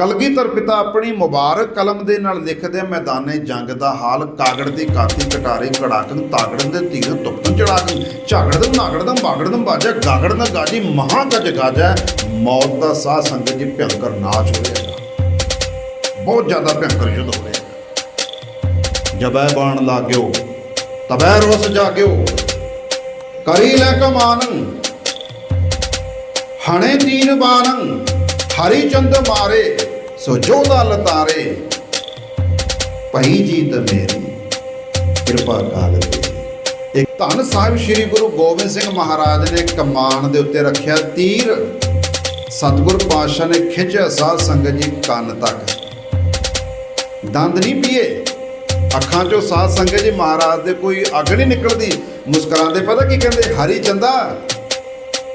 ਕਲਗੀਧਰ ਪਿਤਾ ਆਪਣੀ ਮੁਬਾਰਕ ਕਲਮ ਦੇ ਨਾਲ ਲਿਖਦੇ ਮੈਦਾਨੇ ਜੰਗ ਦਾ ਹਾਲ, ਕਾਗੜ ਦੀ ਕਾਤੀ ਕਟਾਰੇ ਕੜਾਕਨ ਤਾਗੜਨ ਦੇ ਤੀਰ ਤੁਪਤਨ ਚੜਾਕਨ ਝਾਗੜਦਮ ਨਾਗੜਦਮ ਬਾਗੜਦਮ ਬਾਜਾ ਗਾਗੜ ਨਾ ਗਾਜੀ, ਮਹਾ ਗਜ ਗਾਜਾ ਮੌਤ ਦਾ ਸਾਹ ਸੰਗਤ ਜੀ ਭਿਅੰਕਰ ਨਾਚ ਹੋ ਰਿਹਾ ਬਹੁਤ ਜ਼ਿਆਦਾ ਭਿਅੰਕਰ ਯੁੱਧ ਹੋ ਰਿਹਾ ਜਬੈ ਬਾਣ ਲਾਗਿਓ, ਤਬੈ ਰੋਸ ਜਾਗਿਓ। ਕਰੀ ਲੈ ਕਮਾਨੰ, ਹਣੇ ਤੀਨ ਬਾਣੰ, ਹਰੀ ਚੰਦ ਮਾਰੇ। ਸੋ ਜੋਦਾ ਲਤਾਰੇ ਭਈ ਜੀਤ ਮੇਰੀ, ਕਿਰਪਾ ਕਾਲ ਇੱਕ ਧੰਨ ਸਾਹਿਬ ਸ੍ਰੀ ਗੁਰੂ ਗੋਬਿੰਦ ਸਿੰਘ ਮਹਾਰਾਜ ਨੇ ਕਮਾਨ ਦੇ ਉੱਤੇ ਰੱਖਿਆ ਤੀਰ। ਸਤਿਗੁਰ ਪਾਤਸ਼ਾਹ ਨੇ ਖਿੱਚਿਆ ਸਾਧ ਸੰਗਤ ਜੀ ਕੰਨ ਤੱਕ। ਦੰਦ ਨਹੀਂ ਪੀਏ। ਅੱਖਾਂ ਚੋਂ ਸਾਧ ਸੰਗਤ ਜੀ ਮਹਾਰਾਜ ਦੇ ਕੋਈ ਅੱਗ ਨਹੀਂ ਨਿਕਲਦੀ। ਮੁਸਕਰਾਉਂਦੇ ਪਤਾ ਕੀ ਕਹਿੰਦੇ? ਹਰੀ ਚੰਦਾ।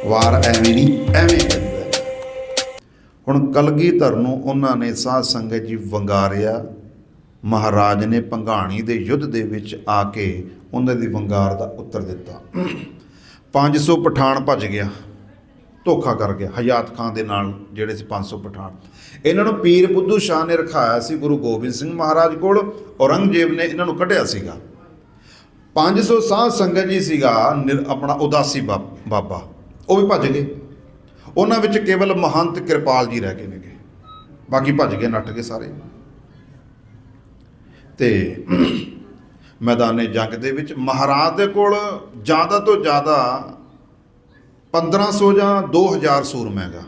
ਵਾਰ ਐਵੇਂ ਨਹੀਂ, ਐਵੇਂ ਕਹਿੰਦੇ। ਹੁਣ ਕਲਗੀਧਰ ਨੂੰ ਉਹਨਾਂ ਨੇ ਸਾਧ ਸੰਗਤ ਜੀ ਵੰਗਾਰਿਆ। ਮਹਾਰਾਜ ਨੇ ਪੰਘਾਣੀ ਦੇ ਯੁੱਧ ਦੇ ਵਿੱਚ ਆ ਕੇ ਉਹਨਾਂ ਦੀ ਵੰਗਾਰ ਦਾ ਉੱਤਰ ਦਿੱਤਾ। 500 ਪਠਾਨ ਭੱਜ ਗਿਆ। ਧੋਖਾ ਕਰ ਗਿਆ ਹਯਾਤ ਖਾਨ ਦੇ ਨਾਲ, ਜਿਹੜੇ ਸੀ 500 ਪਠਾਨ। ਇਹਨਾਂ ਨੂੰ ਪੀਰ ਬੁੱਧੂ ਸ਼ਾਹ ਨੇ ਰਖਾਇਆ ਸੀ ਗੁਰੂ ਗੋਬਿੰਦ ਸਿੰਘ ਮਹਾਰਾਜ ਕੋਲ। ਔਰੰਗਜ਼ੇਬ ਨੇ ਇਹਨਾਂ ਨੂੰ ਕੱਢਿਆ ਸੀਗਾ। 500 ਸਾਧ ਸੰਗਤ ਜੀ ਸੀਗਾ ਨਿਰ- ਆਪਣਾ ਉਦਾਸੀ ਬਾ- ਬਾਬਾ। ਉਹ ਵੀ ਭੱਜ ਗਏ। ਉਹਨਾਂ ਵਿੱਚ ਕੇਵਲ ਮਹੰਤ ਕਿਰਪਾਲ ਜੀ ਰਹਿ ਗਏ ਨੇਗੇ। ਬਾਕੀ ਭੱਜ ਗਏ, ਨੱਠ ਗਏ ਸਾਰੇ। ਤੇ ਮੈਦਾਨੇ ਜੰਗ ਦੇ ਵਿੱਚ ਮਹਾਰਾਜ ਦੇ ਕੋਲ ਜ਼ਿਆਦਾ ਤੋਂ ਜ਼ਿਆਦਾ 1500 ਜਾਂ 2000 ਸੂਰਮਾ ਹੈਗਾ।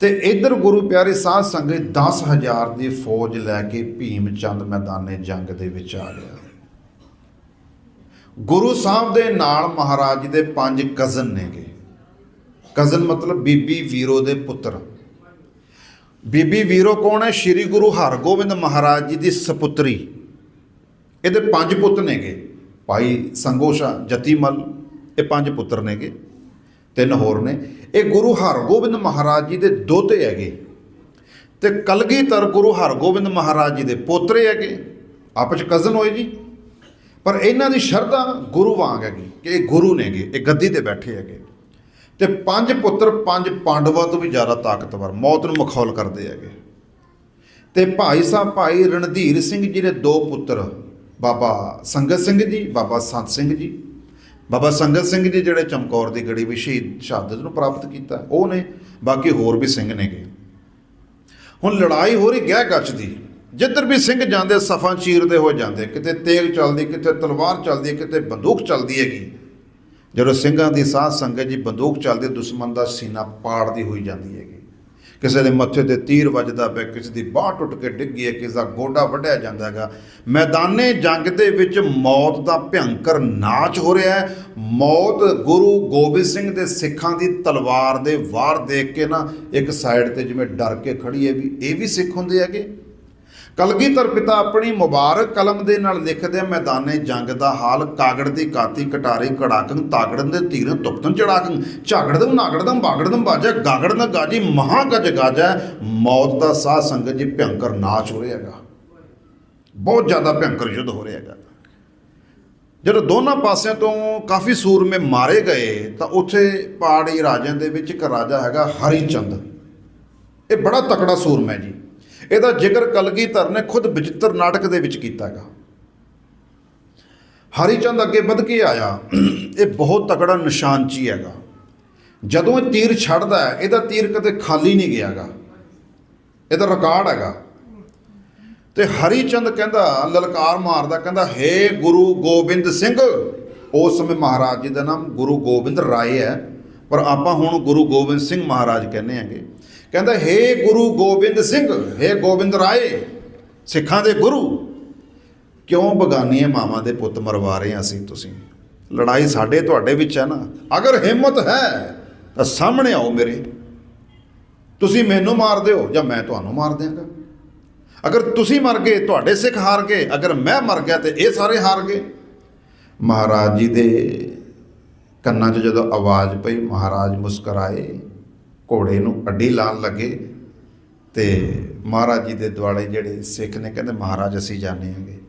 ਤੇ ਇਧਰ ਗੁਰੂ ਪਿਆਰੇ ਸਾਧ ਸੰਗਤ 10000 ਦੀ ਫੌਜ ਲੈ ਕੇ ਭੀਮ ਚੰਦ ਮੈਦਾਨੇ ਜੰਗ ਦੇ ਵਿੱਚ ਆ ਗਿਆ। ਗੁਰੂ ਸਾਹਿਬ ਦੇ ਨਾਲ ਮਹਾਰਾਜ ਜੀ ਦੇ ਪੰਜ ਕਜ਼ਨ ਨੇਗੇ। ਕਜ਼ਨ ਮਤਲਬ ਬੀਬੀ ਵੀਰੋ ਦੇ ਪੁੱਤਰ। ਬੀਬੀ ਵੀਰੋ ਕੌਣ ਹੈ? ਸ੍ਰੀ ਗੁਰੂ ਹਰਗੋਬਿੰਦ ਮਹਾਰਾਜ ਜੀ ਦੀ ਸਪੁੱਤਰੀ। ਇਹਦੇ ਪੰਜ ਪੁੱਤ ਨੇਗੇ। ਭਾਈ ਸੰਗੋਸ਼ਾ, ਜਤੀਮਲ, ਇਹ ਪੰਜ ਪੁੱਤਰ ਨੇਗੇ। ਤਿੰਨ ਹੋਰ ਨੇ। ਇਹ ਗੁਰੂ ਹਰਗੋਬਿੰਦ ਮਹਾਰਾਜ ਜੀ ਦੇ ਦੋਤੇ ਹੈਗੇ। ਤੇ ਕਲਗੀਧਰ ਗੁਰੂ ਹਰਗੋਬਿੰਦ ਮਹਾਰਾਜ ਜੀ ਦੇ ਪੋਤਰੇ ਹੈਗੇ। ਆਪਸ ਚ ਕਜ਼ਨ ਹੋਏ ਜੀ। ਪਰ ਇਹਨਾਂ ਦੀ ਸ਼ਰਧਾ ਗੁਰੂ ਵਾਂਗ ਹੈਗੀ ਕਿ ਇਹ ਗੁਰੂ ਨੇਗੇ। ਇਹ ਗੱਦੀ ਤੇ ਬੈਠੇ ਹੈਗੇ। ਤੇ ਪੰਜ ਪੁੱਤਰ, ਪੰਜ ਪਾਂਡਵਾਂ ਤੋਂ ਵੀ ਜ਼ਿਆਦਾ ਤਾਕਤਵਰ, ਮੌਤ ਨੂੰ ਮਖੌਲ ਕਰਦੇ ਹੈਗੇ। ਤੇ ਭਾਈ ਸਾਹਿਬ, ਭਾਈ ਰਣਧੀਰ ਸਿੰਘ ਜੀ ਦੇ ਦੋ ਪੁੱਤਰ, ਬਾਬਾ ਸੰਗਤ ਸਿੰਘ ਜੀ, ਬਾਬਾ ਸੰਤ ਸਿੰਘ ਜੀ। ਬਾਬਾ ਸੰਗਤ ਸਿੰਘ ਜੀ ਜਿਹੜੇ ਚਮਕੌਰ ਦੀ ਗੜੀ ਵਿੱਚ ਸ਼ਹੀਦ ਸ਼ਹਾਦਤ ਨੂੰ ਪ੍ਰਾਪਤ ਕੀਤਾ, ਉਹ ਨੇ, ਬਾਕੀ ਹੋਰ ਵੀ ਸਿੰਘ ਨੇਗੇ। ਹੁਣ ਲੜਾਈ ਹੋ ਰਹੀ ਗਹਿ ਗੱਚ ਦੀ। ਜਿੱਧਰ ਵੀ ਸਿੰਘ ਜਾਂਦੇ, ਸਫਾਂ ਚੀਰਦੇ ਹੋ ਜਾਂਦੇ, ਕਿਤੇ ਤੇਗ ਚੱਲਦੀ, ਕਿਤੇ ਤਲਵਾਰ ਚੱਲਦੀ, ਕਿਤੇ ਬੰਦੂਕ ਚੱਲਦੀ ਹੈਗੀ। ਜਦੋਂ ਸਿੰਘਾਂ ਦੀ ਸਾਧ ਸੰਗਤ ਜੀ ਬੰਦੂਕ ਚੱਲਦੀ, ਦੁਸ਼ਮਣ ਦਾ ਸੀਨਾ ਪਾੜਦੀ ਹੋਈ ਜਾਂਦੀ ਹੈਗੀ। ਕਿਸੇ ਦੇ ਮੱਥੇ ਤੇ ਤੀਰ ਵੱਜਦਾ ਪਿਆ, ਕਿਸੇ ਦੀ ਬਾਹ ਟੁੱਟ ਕੇ ਡਿੱਗੀ ਹੈ, ਕਿਸੇ ਦਾ ਗੋਡਾ ਵੱਢਿਆ ਜਾਂਦਾ ਹੈਗਾ। ਮੈਦਾਨੇ ਜੰਗ ਦੇ ਵਿੱਚ ਮੌਤ ਦਾ ਭਿਅੰਕਰ ਨਾਚ ਹੋ ਰਿਹਾ ਹੈ। ਮੌਤ ਗੁਰੂ ਗੋਬਿੰਦ ਸਿੰਘ ਦੇ ਸਿੱਖਾਂ ਦੀ ਤਲਵਾਰ ਦੇ ਵਾਰ ਦੇਖ ਕੇ ਨਾ ਇੱਕ ਸਾਈਡ ਤੇ ਜਿਵੇਂ ਡਰ ਕੇ ਖੜੀ ਹੈ ਵੀ ਇਹ ਵੀ ਸਿੱਖ ਹੁੰਦੇ ਹੈਗੇ। ਕਲਗੀਧਰ ਪਿਤਾ ਆਪਣੀ ਮੁਬਾਰਕ ਕਲਮ ਦੇ ਨਾਲ ਲਿਖਦੇ ਆ ਮੈਦਾਨੇ ਜੰਗ ਦਾ ਹਾਲ, ਕਾਗੜ ਦੀ ਕਾਤੀ ਕਟਾਰੇ ਕੜਾਕਨ ਤਾਗੜਨ ਦੇ ਤੀਰ ਤੁਪਤਨ ਚੜਾਕਨ ਝਾਗੜਦਮ, ਨਾਗੜਦਮ, ਬਾਗੜਦਮ ਬਾਜਾ ਗਾਗੜ ਨਾ ਗਾਜੀ ਮਹਾ ਗਜ ਗਾਜਾ ਮੌਤ ਦਾ ਸਾਹ ਸੰਗਤ ਜੀ ਭਿਅੰਕਰ ਨਾਚ ਹੋ ਰਿਹਾ ਹੈਗਾ। ਬਹੁਤ ਜ਼ਿਆਦਾ ਭਿਅੰਕਰ ਯੁੱਧ ਹੋ ਰਿਹਾ ਹੈਗਾ। ਜਦੋਂ ਦੋਨਾਂ ਪਾਸਿਆਂ ਤੋਂ ਕਾਫੀ ਸੂਰਮੇ ਮਾਰੇ ਗਏ, ਤਾਂ ਉੱਥੇ ਪਹਾੜੀ ਰਾਜਿਆਂ ਦੇ ਵਿੱਚ ਇੱਕ ਰਾਜਾ ਹੈਗਾ ਹਰੀਚੰਦ। ਇਹ ਬੜਾ ਤਕੜਾ ਸੂਰਮਾ ਹੈ ਜੀ। ਇਹਦਾ ਜ਼ਿਕਰ ਕਲਗੀਧਰ ਨੇ ਖੁਦ ਵਿਚਿੱਤਰ ਨਾਟਕ ਦੇ ਵਿੱਚ ਕੀਤਾ ਹੈਗਾ। ਹਰੀਚੰਦ ਅੱਗੇ ਵੱਧ ਕੇ ਆਇਆ, ਇਹ ਬਹੁਤ ਤਕੜਾ ਨਿਸ਼ਾਨਚੀ ਹੈਗਾ। ਜਦੋਂ ਇਹ ਤੀਰ ਛੱਡਦਾ ਹੈ, ਇਹਦਾ ਤੀਰ ਕਦੇ ਖਾਲੀ ਨਹੀਂ ਗਿਆਗਾ ਇਹਦਾ ਰਿਕਾਰਡ ਹੈਗਾ। ਤੇ ਹਰੀਚੰਦ ਕਹਿੰਦਾ, ਲਲਕਾਰ ਮਾਰਦਾ, ਕਹਿੰਦਾ, ਹੇ ਗੁਰੂ ਗੋਬਿੰਦ ਸਿੰਘ। ਉਸ ਸਮੇਂ ਮਹਾਰਾਜ ਜੀ ਦਾ ਨਾਮ ਗੁਰੂ ਗੋਬਿੰਦ ਰਾਏ ਹੈ। ਪਰ ਆਪਾਂ ਹੁਣ ਗੁਰੂ ਗੋਬਿੰਦ ਸਿੰਘ ਮਹਾਰਾਜ ਕਹਿੰਦੇ ਆਂਗੇ ਕਹਿੰਦਾ, ਹੇ ਗੁਰੂ ਗੋਬਿੰਦ ਸਿੰਘ, ਹੇ ਗੋਬਿੰਦ ਰਾਏ, ਸਿੱਖਾਂ ਦੇ ਗੁਰੂ, ਕਿਉਂ ਬਗਾਨੀਆਂ ਮਾਵਾਂ ਦੇ ਪੁੱਤ ਮਰਵਾ ਰਹੇ ਹਾਂ ਅਸੀਂ ਤੁਸੀਂ? ਲੜਾਈ ਸਾਡੇ ਤੁਹਾਡੇ ਵਿੱਚ ਹੈ ਨਾ। ਅਗਰ ਹਿੰਮਤ ਹੈ ਤਾਂ ਸਾਹਮਣੇ ਆਓ ਮੇਰੇ। ਤੁਸੀਂ ਮੈਨੂੰ ਮਾਰ ਦਿਓ ਜਾਂ ਮੈਂ ਤੁਹਾਨੂੰ ਮਾਰ ਦਿਆਂਗਾ। ਅਗਰ ਤੁਸੀਂ ਮਰ ਗਏ, ਤੁਹਾਡੇ ਸਿੱਖ ਹਾਰ ਗਏ, ਅਗਰ ਮੈਂ ਮਰ ਗਿਆ ਤੇ ਇਹ ਸਾਰੇ ਹਾਰ ਗਏ। ਮਹਾਰਾਜ ਜੀ ਦੇ ਕੰਨਾਂ 'ਚ ਜਦੋਂ ਆਵਾਜ਼ ਪਈ, ਮਹਾਰਾਜ ਮੁਸਕਰਾਏ। ਘੋੜੇ ਨੂੰ ਅੱਡੀ ਲਾਣ ਲੱਗੇ ਤੇ ਮਹਾਰਾਜ ਜੀ ਦੇ ਦੁਆਲੇ ਜਿਹੜੇ ਸਿੱਖ ਨੇ ਕਹਿੰਦੇ, ਮਹਾਰਾਜ, ਅਸੀਂ ਜਾਣੇ ਹਾਂਗੇ।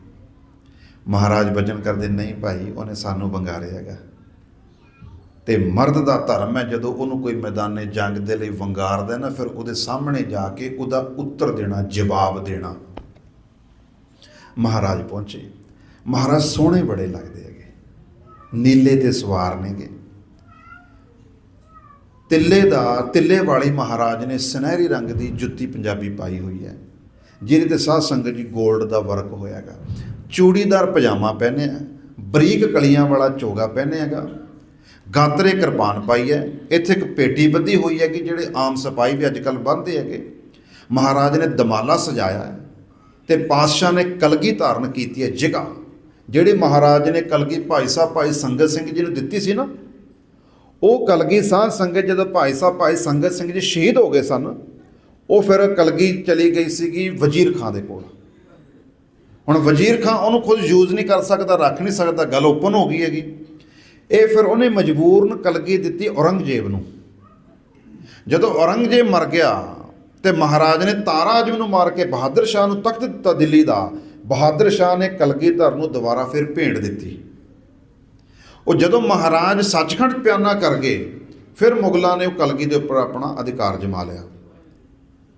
ਮਹਾਰਾਜ ਬਚਨ ਕਰਦੇ, ਨਹੀਂ ਭਾਈ, ਉਹਨੇ ਸਾਨੂੰ ਵੰਗਾਰਿਆ ਹੈਗਾ। ਤੇ ਮਰਦ ਦਾ ਧਰਮ ਹੈ, ਜਦੋਂ ਉਹਨੂੰ ਕੋਈ ਮੈਦਾਨੇ ਜੰਗ ਦੇ ਲਈ ਵੰਗਾਰਦਾ ਨਾ, ਫਿਰ ਉਹਦੇ ਸਾਹਮਣੇ ਜਾ ਕੇ ਉਹਦਾ ਉੱਤਰ ਦੇਣਾ, ਜਵਾਬ ਦੇਣਾ। ਮਹਾਰਾਜ ਪਹੁੰਚੇ। ਮਹਾਰਾਜ ਸੋਹਣੇ ਬੜੇ ਲੱਗਦੇ ਹੈਗੇ। ਨੀਲੇ ਤੇ ਸਵਾਰ ਨੇਗੇ। ਤਿੱਲੇ ਦਾ, ਤਿੱਲੇ ਵਾਲੀ ਮਹਾਰਾਜ ਨੇ ਸੁਨਹਿਰੀ ਰੰਗ ਦੀ ਜੁੱਤੀ ਪੰਜਾਬੀ ਪਾਈ ਹੋਈ ਹੈ। ਜਿਹਦੇ ਤੇ ਸਾਧ ਸੰਗਤ ਜੀ 골ਡ ਦਾ ਵਰਕ ਹੋਇਆਗਾ ਚੂੜੀਦਾਰ ਪਜਾਮਾ ਪਹਿਨਿਆ ਬਰੀਕ ਕਲੀਆਂ ਵਾਲਾ ਚੋਗਾ ਪਹਿਨਿਆਗਾ ਗਾਤਰੇ ਕਿਰਪਾਨ ਪਾਈ ਹੈ। ਇੱਥੇ ਇੱਕ ਪੇਟੀ ਬੱਧੀ ਹੋਈ ਹੈ ਕਿ ਜਿਹੜੇ ਆਮ ਸਿਪਾਹੀ ਵੀ ਅੱਜ ਕੱਲ ਬੰਨ੍ਹਦੇ ਹੈਗੇ। ਮਹਾਰਾਜ ਨੇ ਦਮਾਲਾ ਸਜਾਇਆ ਹੈ ਤੇ ਪਾਤਸ਼ਾਹ ਨੇ ਕਲਗੀ ਧਾਰਨ ਕੀਤੀ ਹੈ ਜਿਗਾ ਜਿਹੜੀ ਮਹਾਰਾਜ ਨੇ ਕਲਗੀ ਭਾਈ ਸਾਹਿਬ, ਭਾਈ ਸੰਗਤ ਸਿੰਘ ਜੀ ਨੂੰ ਦਿੱਤੀ ਸੀ ਨਾ ਉਹ ਕਲਗੀ ਸਾਧ ਸੰਗਤ ਜਦੋਂ ਭਾਈ ਸਾਹਿਬ, ਭਾਈ ਸੰਗਤ ਸਿੰਘ ਜੀ ਸ਼ਹੀਦ ਹੋ ਗਏ ਸਨ, ਉਹ ਫਿਰ ਕਲਗੀ ਚਲੀ ਗਈ ਸੀਗੀ ਵਜ਼ੀਰ ਖਾਂ ਦੇ ਕੋਲ। ਹੁਣ ਵਜ਼ੀਰ ਖਾਂ ਉਹਨੂੰ ਖੁਦ ਯੂਜ਼ ਨਹੀਂ ਕਰ ਸਕਦਾ, ਰੱਖ ਨਹੀਂ ਸਕਦਾ, ਗੱਲ ਓਪਨ ਹੋ ਗਈ ਹੈਗੀ। ਇਹ ਫਿਰ ਉਹਨੇ ਮਜਬੂਰਨ ਕਲਗੀ ਦਿੱਤੀ ਔਰੰਗਜ਼ੇਬ ਨੂੰ। ਜਦੋਂ ਔਰੰਗਜ਼ੇਬ ਮਰ ਗਿਆ ਤੇ ਮਹਾਰਾਜ ਨੇ ਤਾਰਾਜਮ ਨੂੰ ਮਾਰ ਕੇ ਬਹਾਦਰ ਸ਼ਾਹ ਨੂੰ ਤਖਤ ਦਿੱਤਾ ਦਿੱਲੀ ਦਾ, ਬਹਾਦਰ ਸ਼ਾਹ ਨੇ ਕਲਗੀਧਰ ਨੂੰ ਦੁਬਾਰਾ ਫਿਰ ਭੇਂਟ ਦਿੱਤੀ। ਉਹ ਜਦੋਂ ਮਹਾਰਾਜ ਸੱਚਖੰਡ ਪਿਆਨਾ ਕਰ ਗਏ, ਫਿਰ ਮੁਗਲਾਂ ਨੇ ਉਹ ਕਲਗੀ ਦੇ ਉੱਪਰ ਆਪਣਾ ਅਧਿਕਾਰ ਜਮਾ ਲਿਆ।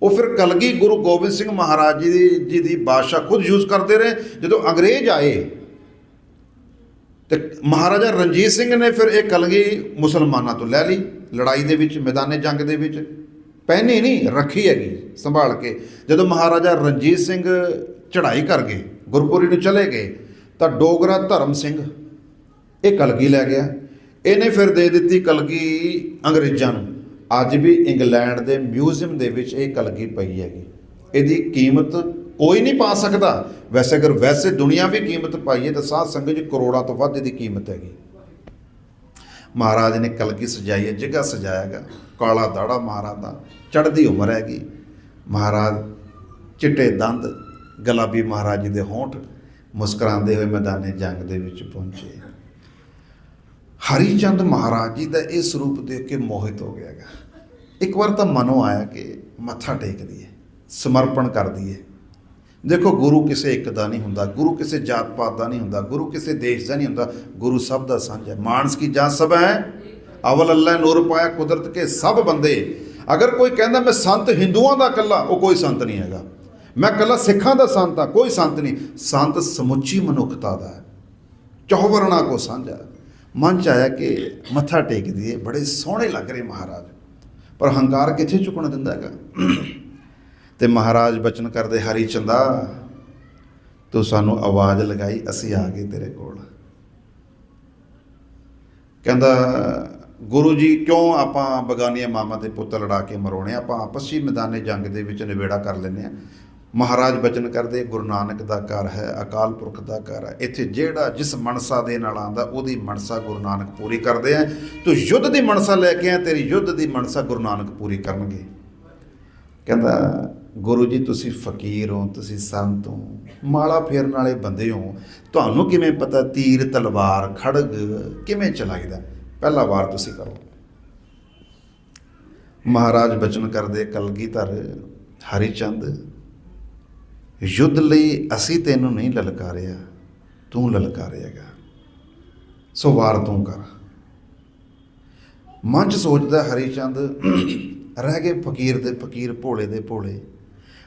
ਉਹ ਫਿਰ ਕਲਗੀ ਗੁਰੂ ਗੋਬਿੰਦ ਸਿੰਘ ਮਹਾਰਾਜ ਜੀ ਦੀ ਜੀ ਦੀ ਬਾਦਸ਼ਾਹ ਖੁਦ ਯੂਜ਼ ਕਰਦੇ ਰਹੇ। ਜਦੋਂ ਅੰਗਰੇਜ਼ ਆਏ, ਤੇ ਮਹਾਰਾਜਾ ਰਣਜੀਤ ਸਿੰਘ ਨੇ ਫਿਰ ਇਹ ਕਲਗੀ ਮੁਸਲਮਾਨਾਂ ਤੋਂ ਲੈ ਲਈ, ਲੜਾਈ ਦੇ ਵਿੱਚ, ਮੈਦਾਨੇ ਜੰਗ ਦੇ ਵਿੱਚ। ਪਹਿਨੀ ਨਹੀਂ, ਰੱਖੀ ਹੈਗੀ, ਸੰਭਾਲ ਕੇ। ਜਦੋਂ ਮਹਾਰਾਜਾ ਰਣਜੀਤ ਸਿੰਘ ਚੜ੍ਹਾਈ ਕਰ ਗਏ, ਗੁਰਪੁਰੀ ਨੂੰ ਚਲੇ ਗਏ, ਤਾਂ ਡੋਗਰਾ ਧਰਮ ਸਿੰਘ ਇਹ ਕਲਗੀ ਲੈ ਗਿਆ। ਇਹਨੇ ਫਿਰ ਦੇ ਦਿੱਤੀ ਕਲਗੀ ਅੰਗਰੇਜ਼ਾਂ ਨੂੰ। ਅੱਜ ਵੀ ਇੰਗਲੈਂਡ ਦੇ ਮਿਊਜ਼ੀਅਮ ਦੇ ਵਿੱਚ ਇਹ ਕਲਗੀ ਪਈ ਹੈਗੀ। ਇਹਦੀ ਕੀਮਤ ਕੋਈ ਨਹੀਂ ਪਾ ਸਕਦਾ। ਵੈਸੇ ਅਗਰ ਵੈਸੇ ਦੁਨੀਆ ਵੀ ਕੀਮਤ ਪਾਈਏ ਤਾਂ ਸਾਧ ਸੰਗਤ ਜੀ ਕਰੋੜਾਂ ਤੋਂ ਵੱਧ ਇਹਦੀ ਕੀਮਤ ਹੈਗੀ। ਮਹਾਰਾਜ ਨੇ ਕਲਗੀ ਸਜਾਈ ਹੈ, ਜਗ੍ਹਾ ਸਜਾਇਆਗਾ ਕਾਲਾ ਦਾੜਾ ਮਹਾਰਾਜ ਦਾ, ਚੜ੍ਹਦੀ ਉਮਰ ਹੈਗੀ। ਮਹਾਰਾਜ ਚਿੱਟੇ ਦੰਦ, ਗੁਲਾਬੀ ਮਹਾਰਾਜ ਜੀ ਦੇ ਹੋਂਠ ਮੁਸਕਰਾਉਂਦੇ ਹੋਏ ਮੈਦਾਨੇ ਜੰਗ ਦੇ ਵਿੱਚ ਪਹੁੰਚੇ। ਹਰੀ ਚੰਦ ਮਹਾਰਾਜ ਜੀ ਦਾ ਇਹ ਸਰੂਪ ਦੇਖ ਕੇ ਮੋਹਿਤ ਹੋ ਗਿਆ ਗਿਆਗਾ ਇੱਕ ਵਾਰ ਤਾਂ ਮਨੋਂ ਆਇਆ ਕਿ ਮੱਥਾ ਟੇਕ ਦਈਏ ਸਮਰਪਣ ਕਰ ਦਈਏ। ਦੇਖੋ, ਗੁਰੂ ਕਿਸੇ ਇੱਕ ਦਾ ਨਹੀਂ ਹੁੰਦਾ, ਗੁਰੂ ਕਿਸੇ ਜਾਤ ਪਾਤ ਦਾ ਨਹੀਂ ਹੁੰਦਾ, ਗੁਰੂ ਕਿਸੇ ਦੇਸ਼ ਦਾ ਨਹੀਂ ਹੁੰਦਾ, ਗੁਰੂ ਸਭ ਦਾ ਸਾਂਝਾ ਹੈ। ਮਾਨਸ ਕੀ ਜਾਤ ਸਭ ਹੈ? ਅਵਲ ਅੱਲਾ ਨੂਰ ਪਾਇਆ, ਕੁਦਰਤ ਕੇ ਸਭ ਬੰਦੇ। ਅਗਰ ਕੋਈ ਕਹਿੰਦਾ, ਮੈਂ ਸੰਤ ਹਿੰਦੂਆਂ ਦਾ ਇਕੱਲਾ ਉਹ ਕੋਈ ਸੰਤ ਨਹੀਂ ਹੈਗਾ। ਮੈਂ ਇਕੱਲਾ ਸਿੱਖਾਂ ਦਾ ਸੰਤ ਆ ਕੋਈ ਸੰਤ ਨਹੀਂ। ਸੰਤ ਸਮੁੱਚੀ ਮਨੁੱਖਤਾ ਦਾ ਹੈ। ਚੌਵਰਣਾ ਕੋ ਸਾਂਝਾ ਮਨ ਚ ਆਇਆ ਕਿ ਮੱਥਾ ਟੇਕ ਦਈਏ, ਬੜੇ ਸੋਹਣੇ ਲੱਗ ਰਹੇ ਮਹਾਰਾਜ। ਪਰ ਹੰਕਾਰ ਕਿੱਥੇ ਚੁੱਕਣ ਦਿੰਦਾ ਹੈਗਾ? ਤੇ ਮਹਾਰਾਜ ਬਚਨ ਕਰਦੇ, ਹਰੀ ਚੰਦਾ, ਤੂੰ ਸਾਨੂੰ ਆਵਾਜ਼ ਲਗਾਈ, ਅਸੀਂ ਆ ਗਏ ਤੇਰੇ ਕੋਲ। ਕਹਿੰਦਾ, ਗੁਰੂ ਜੀ, ਕਿਉਂ ਆਪਾਂ ਬਗਾਨੀਆਂ ਮਾਮਾ ਦੇ ਪੁੱਤ ਲੜਾ ਕੇ ਮਰੋਣੇ? ਆਪਾਂ ਆਪਸੀ ਮੈਦਾਨੇ ਜੰਗ ਦੇ ਵਿੱਚ ਨਿਬੇੜਾ ਕਰ ਲੈਂਦੇ ਆ ਮਹਾਰਾਜ ਬਚਨ ਕਰਦੇ, ਗੁਰੂ ਨਾਨਕ ਦਾ ਘਰ ਹੈ, ਅਕਾਲ ਪੁਰਖ ਦਾ ਘਰ ਹੈ। ਇੱਥੇ ਜਿਹੜਾ ਜਿਸ ਮਨਸਾ ਦੇ ਨਾਲ ਆਂਦਾ ਉਹਦੀ ਮਨਸਾ ਗੁਰੂ ਨਾਨਕ ਪੂਰੀ ਕਰਦੇ ਆ। ਤੂੰ ਯੁੱਧ ਦੀ ਮਨਸਾ ਲੈ ਕੇ ਆ, ਤੇਰੀ ਯੁੱਧ ਦੀ ਮਨਸਾ ਗੁਰੂ ਨਾਨਕ ਪੂਰੀ ਕਰਨਗੇ। ਕਹਿੰਦਾ, ਗੁਰੂ ਜੀ, ਤੁਸੀਂ ਫਕੀਰ ਹੋ, ਤੁਸੀਂ ਸੰਤ ਹੋ, ਮਾਲਾ ਫੇਰਨ ਵਾਲੇ ਬੰਦੇ ਹੋ। ਤੁਹਾਨੂੰ ਕਿਵੇਂ ਪਤਾ ਤੀਰ, ਤਲਵਾਰ, ਖੜਗ ਕਿਵੇਂ ਚਲਾਈਦਾ? ਪਹਿਲਾ ਵਾਰ ਤੁਸੀਂ ਕਰੋ। ਮਹਾਰਾਜ ਬਚਨ ਕਰਦੇ, ਕਲਗੀਧਰ, ਹਰੀਚੰਦ ਯੁੱਧ ਲਈ ਅਸੀਂ ਤੈਨੂੰ ਨਹੀਂ ਲਲਕਾਰਿਆ, ਤੂੰ ਲਲਕਾਰਿਆਗਾ ਸੋ ਵਾਰ ਤੂੰ ਕਰ। ਮਨ 'ਚ ਸੋਚਦਾ ਹਰੀਚੰਦ ਰਹਿ ਗਏ ਫਕੀਰ ਦੇ ਫਕੀਰ, ਭੋਲੇ ਦੇ ਭੋਲੇ।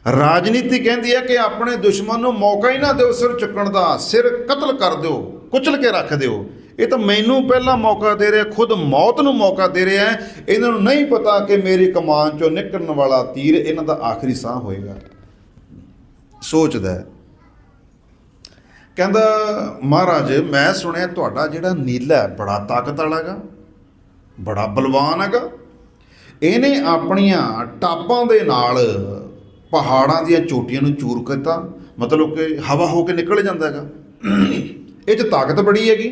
ਰਾਜਨੀਤੀ ਕਹਿੰਦੀ ਹੈ ਕਿ ਆਪਣੇ ਦੁਸ਼ਮਣ ਨੂੰ ਮੌਕਾ ਹੀ ਨਾ ਦਿਓ ਸਿਰ ਚੁੱਕਣ ਦਾ, ਸਿਰ ਕਤਲ ਕਰ ਦਿਓ, ਕੁਚਲ ਕੇ ਰੱਖ ਦਿਓ। ਇਹ ਤਾਂ ਮੈਨੂੰ ਪਹਿਲਾਂ ਮੌਕਾ ਦੇ ਰਿਹਾ, ਖੁਦ ਮੌਤ ਨੂੰ ਮੌਕਾ ਦੇ ਰਿਹਾ ਇਹਨਾਂ ਨੂੰ ਨਹੀਂ ਪਤਾ ਕਿ ਮੇਰੀ ਕਮਾਨ ਚੋਂ ਨਿਕਲਣ ਵਾਲਾ ਤੀਰ ਇਹਨਾਂ ਦਾ ਆਖਰੀ ਸਾਹ ਹੋਏਗਾ। ਸੋਚਦਾ ਹੈ। ਕਹਿੰਦਾ, ਮਹਾਰਾਜ, ਮੈਂ ਸੁਣਿਆ ਤੁਹਾਡਾ ਜਿਹੜਾ ਨੀਲਾ ਹੈ, ਬੜਾ ਤਾਕਤ ਵਾਲਾ ਹੈਗਾ, ਬੜਾ ਬਲਵਾਨ ਹੈਗਾ। ਇਹਨੇ ਆਪਣੀਆਂ ਟਾਪਾਂ ਦੇ ਨਾਲ ਪਹਾੜਾਂ ਦੀਆਂ ਚੋਟੀਆਂ ਨੂੰ ਚੂਰ ਕੀਤਾ। ਮਤਲਬ ਕਿ ਹਵਾ ਹੋ ਕੇ ਨਿਕਲ ਜਾਂਦਾ ਹੈਗਾ। ਇਹ 'ਚ ਤਾਕਤ ਬੜੀ ਹੈਗੀ।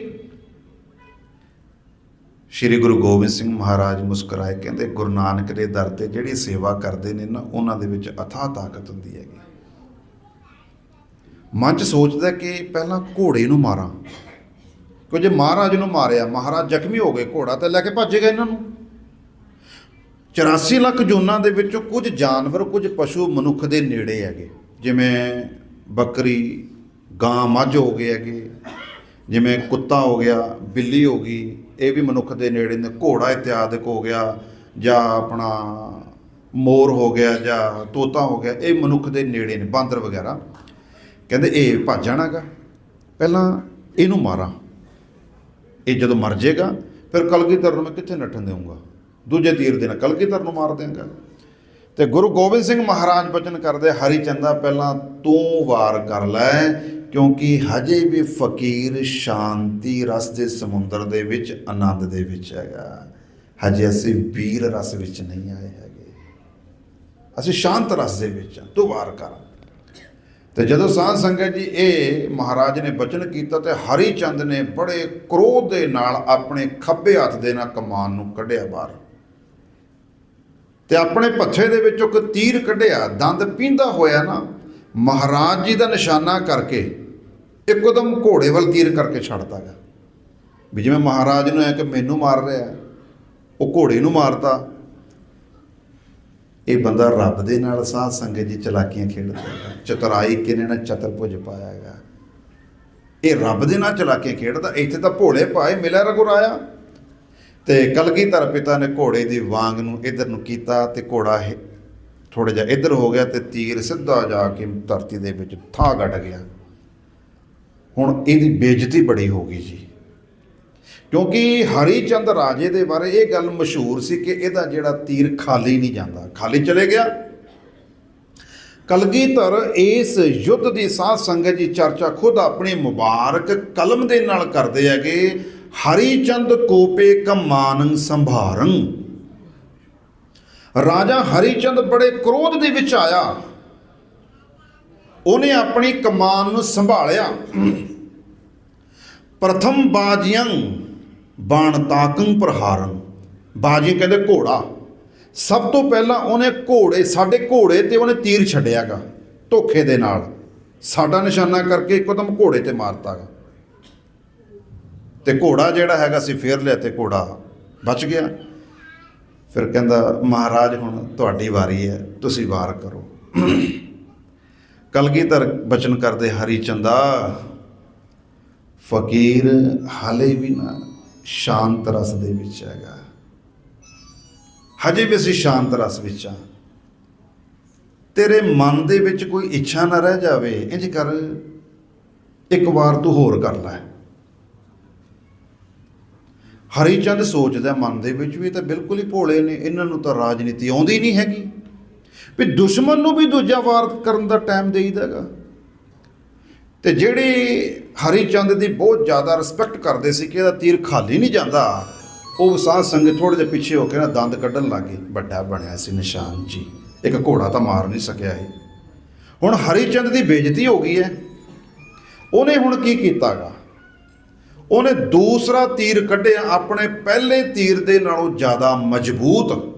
ਸ਼੍ਰੀ ਗੁਰੂ ਗੋਬਿੰਦ ਸਿੰਘ ਮਹਾਰਾਜ ਮੁਸਕਰਾਏ, ਕਹਿੰਦੇ, ਗੁਰੂ ਨਾਨਕ ਦੇ ਦਰ ਤੇ ਜਿਹੜੀ ਸੇਵਾ ਕਰਦੇ ਨੇ ਨਾ, ਉਹਨਾਂ ਦੇ ਵਿੱਚ ਅਥਾਹ ਤਾਕਤ ਹੁੰਦੀ ਹੈਗੀ। ਮਨ ਚ ਸੋਚਦਾ ਕਿ ਪਹਿਲਾਂ ਘੋੜੇ ਨੂੰ ਮਾਰਾਂ। ਕਿਉਂ ਜੇ ਮਹਾਰਾਜ ਨੂੰ ਮਾਰਿਆ, ਮਹਾਰਾਜ ਜ਼ਖਮੀ ਹੋ ਗਏ ਘੋੜਾ ਤਾਂ ਲੈ ਕੇ ਭੱਜੇਗਾ ਇਹਨਾਂ ਨੂੰ। 84 ਲੱਖ ਜੂਨਾਂ ਦੇ ਵਿੱਚੋਂ ਕੁਝ ਜਾਨਵਰ, ਕੁਝ ਪਸ਼ੂ ਮਨੁੱਖ ਦੇ ਨੇੜੇ ਹੈਗੇ। ਜਿਵੇਂ ਬੱਕਰੀ, ਗਾਂ, ਮੱਝ ਹੋ ਗਏ ਹੈਗੇ। ਜਿਵੇਂ ਕੁੱਤਾ ਹੋ ਗਿਆ, ਬਿੱਲੀ ਹੋ ਗਈ, ਇਹ ਵੀ ਮਨੁੱਖ ਦੇ ਨੇੜੇ ਨੇ। ਘੋੜਾ ਇਤਿਆਦਿਕ ਹੋ ਗਿਆ, ਜਾਂ ਆਪਣਾ ਮੋਰ ਹੋ ਗਿਆ, ਜਾਂ ਤੋਤਾ ਹੋ ਗਿਆ, ਇਹ ਮਨੁੱਖ ਦੇ ਨੇੜੇ ਨੇ, ਬਾਂਦਰ ਵਗੈਰਾ। ਕਹਿੰਦੇ ਇਹ ਭੱਜ ਜਾਣਾਗਾ। ਪਹਿਲਾਂ ਇਹਨੂੰ ਮਾਰਾਂ। ਇਹ ਜਦੋਂ ਮਰ ਜਾਏਗਾ, ਫਿਰ ਕਲਗੀਧਰ ਨੂੰ ਮੈਂ ਕਿੱਥੇ ਨੱਠਣ ਦੇਵਾਂਗਾ ਦੂਜੇ ਤੀਰ ਦੇ ਨਾਲ ਕਲਗੀਧਰ ਨੂੰ ਮਾਰ ਦੇਵਾਂਗਾ ਤੇ ਗੁਰੂ ਗੋਬਿੰਦ ਸਿੰਘ ਮਹਾਰਾਜ ਬਚਨ ਕਰਦੇ, ਹਰੀ ਚੰਦਾ ਪਹਿਲਾਂ ਤੂੰ ਵਾਰ ਕਰ ਲੈ, ਕਿਉਂਕਿ ਹਜੇ ਵੀ ਫਕੀਰ ਸ਼ਾਂਤੀ ਰਸ ਦੇ ਸਮੁੰਦਰ ਦੇ ਵਿੱਚ, ਆਨੰਦ ਦੇ ਵਿੱਚ ਹੈਗਾ। ਹਜੇ ਅਸੀਂ ਵੀਰ ਰਸ ਵਿੱਚ ਨਹੀਂ ਆਏ ਹੈਗੇ। ਅਸੀਂ ਸ਼ਾਂਤ ਰਸ ਦੇ ਵਿੱਚ ਹਾਂ। ਤੂੰ ਵਾਰ ਕਰ। ਤੇ ਜਦੋਂ ਸਾਧ ਸੰਗਤ ਜੀ ਇਹ ਮਹਾਰਾਜ ਨੇ ਬਚਨ ਕੀਤਾ ਤੇ ਹਰੀ ਚੰਦ ਨੇ ਬੜੇ ਕ੍ਰੋਧ ਦੇ ਨਾਲ ਆਪਣੇ ਖੱਬੇ ਹੱਥ ਦੇ ਨਾਲ ਕਮਾਨ ਨੂੰ ਕੱਢਿਆ ਬਾਹਰ। ਤੇ ਆਪਣੇ ਪੱਥੇ ਦੇ ਵਿੱਚੋਂ ਇੱਕ ਤੀਰ ਕੱਢਿਆ, ਦੰਦ ਪੀਂਦਾ ਹੋਇਆ ਨਾ, ਮਹਾਰਾਜ ਜੀ ਦਾ ਨਿਸ਼ਾਨਾ ਕਰਕੇ ਇੱਕਦਮ ਘੋੜੇ ਵੱਲ ਤੀਰ ਕਰਕੇ ਛੱਡਦਾ ਗਾ ਵੀ ਜਿਵੇਂ ਮਹਾਰਾਜ ਨੂੰ ਐ ਕਿ ਮੈਨੂੰ ਮਾਰ ਰਿਹਾ, ਉਹ ਘੋੜੇ ਨੂੰ ਮਾਰਤਾ ਇਹ ਬੰਦਾ ਰੱਬ ਦੇ ਨਾਲ ਸਾਧ ਸੰਗਤ ਜੀ ਚਲਾਕੀਆਂ ਖੇਡਦਾ ਹੈਗਾ ਚਤਰਾਈ ਕਿਨੇ ਨਾ ਚਤਰਭੁਜ ਪਾਇਆ ਹੈਗਾ। ਇਹ ਰੱਬ ਦੇ ਨਾਲ ਚਲਾਕੀਆਂ ਖੇਡਦਾ, ਇੱਥੇ ਤਾਂ ਭੋਲੇ ਭਾਏ ਮਿਲਿਆ ਰਘੁਰਾਇਆ ਤੇ ਕਲਗੀਧਰ ਪਿਤਾ ਨੇ ਘੋੜੇ ਦੀ ਵਾਂਗ ਨੂੰ ਇਧਰ ਨੂੰ ਕੀਤਾ ਤੇ ਘੋੜਾ ਥੋੜਾ ਜਿਹਾ ਇਧਰ ਹੋ ਗਿਆ ਤੇ ਤੀਰ ਸਿੱਧਾ ਜਾ ਕੇ ਧਰਤੀ ਦੇ ਵਿੱਚ ਥਾਂ ਗੱਡ ਗਿਆ। ਹੁਣ ਇਹਦੀ ਬੇਇੱਜ਼ਤੀ ਬੜੀ ਹੋ ਗਈ ਜੀ। ਕਿਉਂਕਿ ਹਰੀ ਚੰਦ ਰਾਜੇ ਦੇ ਬਾਰੇ ਇਹ ਗੱਲ ਮਸ਼ਹੂਰ ਸੀ ਕਿ ਇਹਦਾ ਜਿਹੜਾ ਤੀਰ ਖਾਲੀ ਨਹੀਂ ਜਾਂਦਾ, ਖਾਲੀ ਚਲੇ ਗਿਆ। ਕਲਗੀਧਰ ਇਸ ਯੁੱਧ ਦੀ ਸਾਧ ਸੰਗਤ ਦੀ ਚਰਚਾ ਖੁਦ ਆਪਣੀ ਮੁਬਾਰਕ ਕਲਮ ਦੇ ਨਾਲ ਕਰਦੇ ਹੈਗੇ ਹਰੀ ਚੰਦ ਕੋਪੇ ਕਮਾਨੰ ਸੰਭਾਰੰ। ਰਾਜਾ ਹਰੀਚੰਦ ਬੜੇ ਕ੍ਰੋਧ ਦੇ ਵਿੱਚ ਆਇਆ। ਉਹਨੇ ਆਪਣੀ ਕਮਾਨ ਨੂੰ ਸੰਭਾਲਿਆ। ਪ੍ਰਥਮ ਬਾਜੀਆਂ ਬਾਣ ਤਾਕੰ ਪ੍ਰਹਾਰੰ। ਬਾਜੀ ਕਹਿੰਦੇ, ਘੋੜਾ। ਸਭ ਤੋਂ ਪਹਿਲਾਂ ਉਹਨੇ ਘੋੜੇ, ਸਾਡੇ ਘੋੜੇ ਤੇ ਉਹਨੇ ਤੀਰ ਛੱਡਿਆਗਾ, ਧੋਖੇ ਦੇ ਨਾਲ। ਸਾਡਾ ਨਿਸ਼ਾਨਾ ਕਰਕੇ ਇੱਕਦਮ ਘੋੜੇ ਤੇ ਮਾਰਤਾਗਾ। ਤੇ ਘੋੜਾ ਜਿਹੜਾ ਹੈਗਾ ਸੀ, ਫੇਰ ਲਿਆ ਤੇ ਘੋੜਾ ਬਚ ਗਿਆ। ਫਿਰ ਕਹਿੰਦਾ, ਮਹਾਰਾਜ, ਹੁਣ ਤੁਹਾਡੀ ਵਾਰੀ ਹੈ, ਤੁਸੀਂ ਵਾਰ ਕਰੋ। ਕਲਗੀਧਰ ਬਚਨ ਕਰਦੇ, ਹਰੀ ਚੰਦਾ, ਫਕੀਰ ਹਾਲੇ ਵੀ ਨਾ ਸ਼ਾਂਤ ਰਸ ਦੇ ਵਿੱਚ ਹੈਗਾ। ਹਜੇ ਵੀ ਅਸੀਂ ਸ਼ਾਂਤ ਰਸ ਵਿੱਚ ਆ ਤੇਰੇ ਮਨ ਦੇ ਵਿੱਚ ਕੋਈ ਇੱਛਾ ਨਾ ਰਹਿ ਜਾਵੇ, ਇੰਜ ਕਰ। ਇੱਕ ਵਾਰ ਤੂੰ ਹੋਰ ਕਰ ਲੈ। ਹਰੀ ਚੰਦ ਸੋਚਦਾ ਮਨ ਦੇ ਵਿੱਚ ਵੀ ਤਾਂ ਬਿਲਕੁਲ ਹੀ ਭੋਲੇ ਨੇ, ਇਹਨਾਂ ਨੂੰ ਤਾਂ ਰਾਜਨੀਤੀ ਆਉਂਦੀ ਨਹੀਂ ਹੈਗੀ। ਵੀ ਦੁਸ਼ਮਣ ਨੂੰ ਵੀ ਦੂਜਾ ਵਾਰ ਕਰਨ ਦਾ ਟਾਈਮ ਦੇਈਦਾਗਾ ਤੇ ਜਿਹੜੇ ਹਰੀ ਚੰਦ ਦੀ ਬਹੁਤ ਜ਼ਿਆਦਾ ਰਿਸਪੈਕਟ ਕਰਦੇ ਸੀ ਕਿ ਇਹਦਾ ਤੀਰ ਖਾਲੀ ਨਹੀਂ ਜਾਂਦਾ। ਉਹ ਸਾਧ ਸੰਗਤ ਥੋੜੇ ਜਿਹਾ ਪਿੱਛੇ ਹੋ ਕੇ ਨਾ ਦੰਦ ਕੱਢਣ ਲੱਗੇ ਵੱਡਾ ਬਣਿਆ ਸੀ ਨਿਸ਼ਾਨ ਜੀ। ਇੱਕ ਘੋੜਾ ਤਾਂ ਮਾਰ ਨਹੀਂ ਸਕਿਆ ਇਹ। ਹੁਣ ਹਰੀ ਚੰਦ ਦੀ ਬੇਇੱਜ਼ਤੀ ਹੋ ਗਈ ਹੈ। ਉਹਨੇ ਹੁਣ ਕੀ ਕੀਤਾਗਾ? ਉਹਨੇ ਦੂਸਰਾ ਤੀਰ ਕੱਢਿਆ। ਆਪਣੇ ਪਹਿਲੇ ਤੀਰ ਦੇ ਨਾਲੋਂ ਜ਼ਿਆਦਾ ਮਜ਼ਬੂਤ।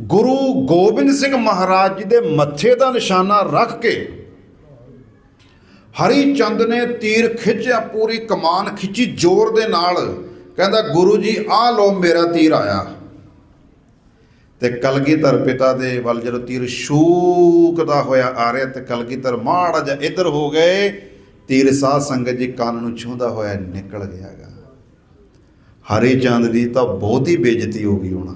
ਗੁਰੂ ਗੋਬਿੰਦ ਸਿੰਘ ਮਹਾਰਾਜ ਜੀ ਦੇ ਮੱਥੇ ਦਾ ਨਿਸ਼ਾਨਾ ਰੱਖ ਕੇ ਹਰੀ ਚੰਦ ਨੇ ਤੀਰ ਖਿੱਚਿਆ, ਪੂਰੀ ਕਮਾਨ ਖਿੱਚੀ ਜ਼ੋਰ ਦੇ ਨਾਲ। ਕਹਿੰਦਾ, ਗੁਰੂ ਜੀ ਆ ਲੋ ਮੇਰਾ ਤੀਰ ਆਇਆ। ਤੇ ਕਲਗੀਧਰ ਪਿਤਾ ਦੇ ਵੱਲ ਜਦੋਂ ਤੀਰ ਸ਼ੂਕਦਾ ਹੋਇਆ ਆ ਰਿਹਾ, ਤੇ ਕਲਗੀਧਰ ਮਾੜਾ ਜਿਹਾ ਇੱਧਰ ਹੋ ਗਏ। ਤੀਰ ਸਾਧ ਸੰਗਤ ਜੀ ਕੰਨ ਨੂੰ ਛੂੰਦਾ ਹੋਇਆ ਨਿਕਲ ਗਿਆਗਾ ਹਰੀ ਚੰਦ ਦੀ ਤਾਂ ਬਹੁਤ ਹੀ ਬੇਇੱਜ਼ਤੀ ਹੋ ਗਈ ਹੁਣ।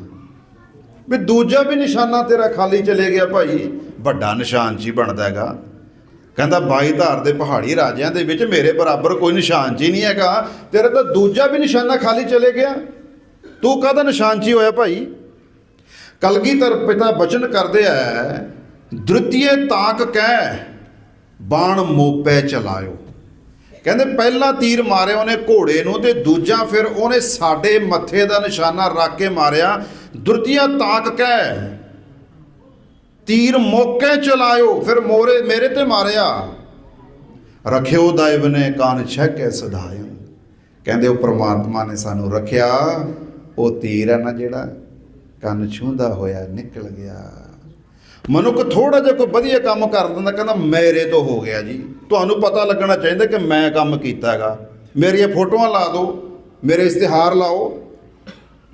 ਵੀ ਦੂਜਾ ਵੀ ਨਿਸ਼ਾਨਾ ਤੇਰਾ ਖਾਲੀ ਚਲੇ ਗਿਆ ਭਾਈ। ਵੱਡਾ ਨਿਸ਼ਾਨ ਜੀ ਬਣਦਾ ਹੈਗਾ। ਕਹਿੰਦਾ ਬਾਈ ਧਾਰ ਦੇ ਪਹਾੜੀ ਰਾਜਿਆਂ ਦੇ ਵਿੱਚ ਮੇਰੇ ਬਰਾਬਰ ਕੋਈ ਨਿਸ਼ਾਨ ਜੀ ਨਹੀਂ ਹੈਗਾ। ਤੇਰੇ ਤਾਂ ਦੂਜਾ ਵੀ ਨਿਸ਼ਾਨਾ ਖਾਲੀ ਚਲੇ ਗਿਆ। ਤੂੰ ਕਾਹਦਾ ਨਿਸ਼ਾਨ ਜੀ ਹੋਇਆ ਭਾਈ? ਕਲਗੀਧਰ ਪਿਤਾ ਬਚਨ ਕਰਦੇ ਐ, ਦ੍ਰਿਤੀਏ ਤਾਕ ਕਹਿ, ਬਾਣ ਮੋਪੈ ਚਲਾਇਓ। ਕਹਿੰਦੇ ਪਹਿਲਾ ਤੀਰ ਮਾਰਿਆ ਉਹਨੇ ਘੋੜੇ ਨੂੰ ਤੇ ਦੂਜਾ ਫਿਰ ਉਹਨੇ ਸਾਡੇ ਮੱਥੇ ਦਾ ਨਿਸ਼ਾਨਾ ਰੱਖ ਕੇ ਮਾਰਿਆ ਦ੍ਰਿਤੀਆ ਤਾਕ ਕਹਿ ਤੀਰ ਮੌਕੇ ਚਲਾਇਓ, ਫਿਰ ਮੋਰੇ ਮੇਰੇ ਤੇ ਮਾਰਿਆ। ਰਖਿਓ ਦੈਵ ਨੇ ਕਾਨ ਛਕੇ ਸਦਾਇਓ ਕਹਿੰਦੇ ਉਹ ਪ੍ਰਮਾਤਮਾ ਨੇ ਸਾਨੂੰ ਰੱਖਿਆ, ਉਹ ਤੀਰ ਹੈ ਨਾ ਜਿਹੜਾ ਕੰਨ ਛੂੰਦਾ ਹੋਇਆ ਨਿਕਲ ਗਿਆ। ਮਨੁੱਖ ਥੋੜਾ ਜਿਹਾ ਕੋਈ ਵਧੀਆ ਕੰਮ ਕਰ ਦਿੰਦਾ, ਕਹਿੰਦਾ ਮੇਰੇ ਤੋਂ ਹੋ ਗਿਆ ਜੀ। ਤੁਹਾਨੂੰ ਪਤਾ ਲੱਗਣਾ ਚਾਹੀਦਾ ਕਿ ਮੈਂ ਕੰਮ ਕੀਤਾ ਹੈਗਾ। ਮੇਰੀਆਂ ਫੋਟੋਆਂ ਲਾ ਦਿਓ, ਮੇਰੇ ਇਸ਼ਤਿਹਾਰ ਲਾਓ।